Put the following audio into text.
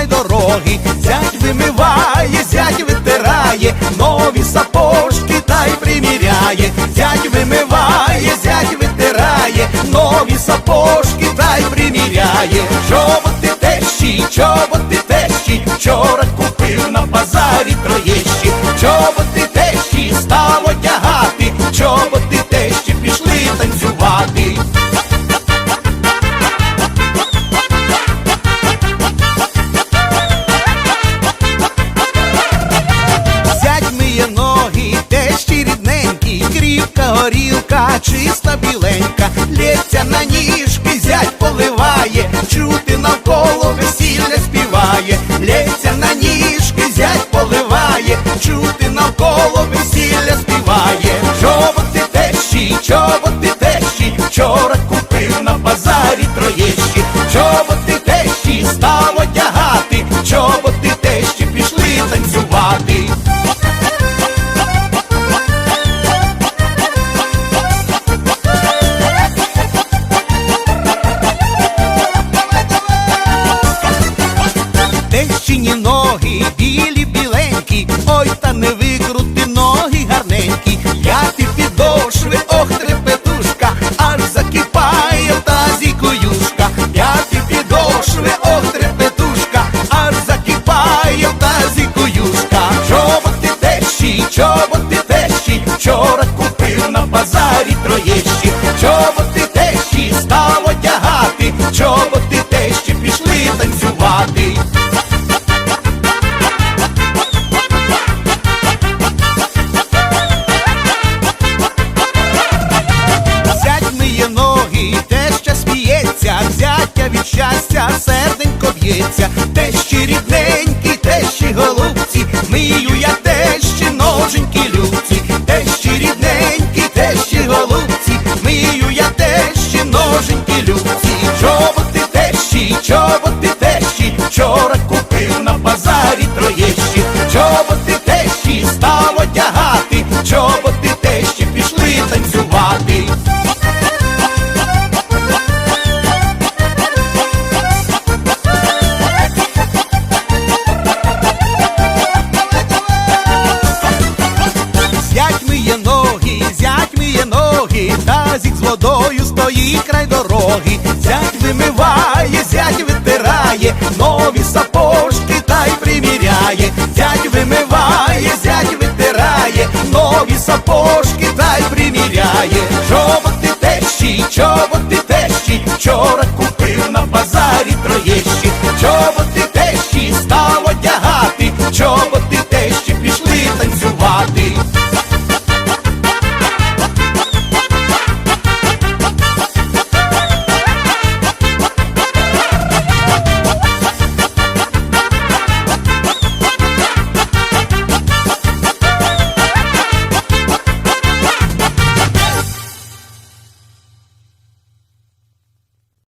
край дороги, зять вимиває, зять витирає, нові сапожки та й приміряє, зять вимиває, зять витирає, нові сапожки та й приміряє, чоботи тещі, чоботи тещі, вчора чиста біленька, лється на ніжки, зять поливає, чути навколо весілля співає, лється на ніжки, зять поливає, чути навколо весілля співає, чоботи тещі, чоботи ноги, сміється, взяття від щастя, серденько б'ється, тещі рідненькі, тещі голубці, мию я тещі водою стоїть край дороги, зять вимиває, зять витирає, нові сапожки та й приміряє, зять вимиває, зять витирає, нові сапожки та й приміряє, чоботи тещі, чоботи тещі, вчора купив на базарі троєщі, чоботи тещі став одягати, чоботи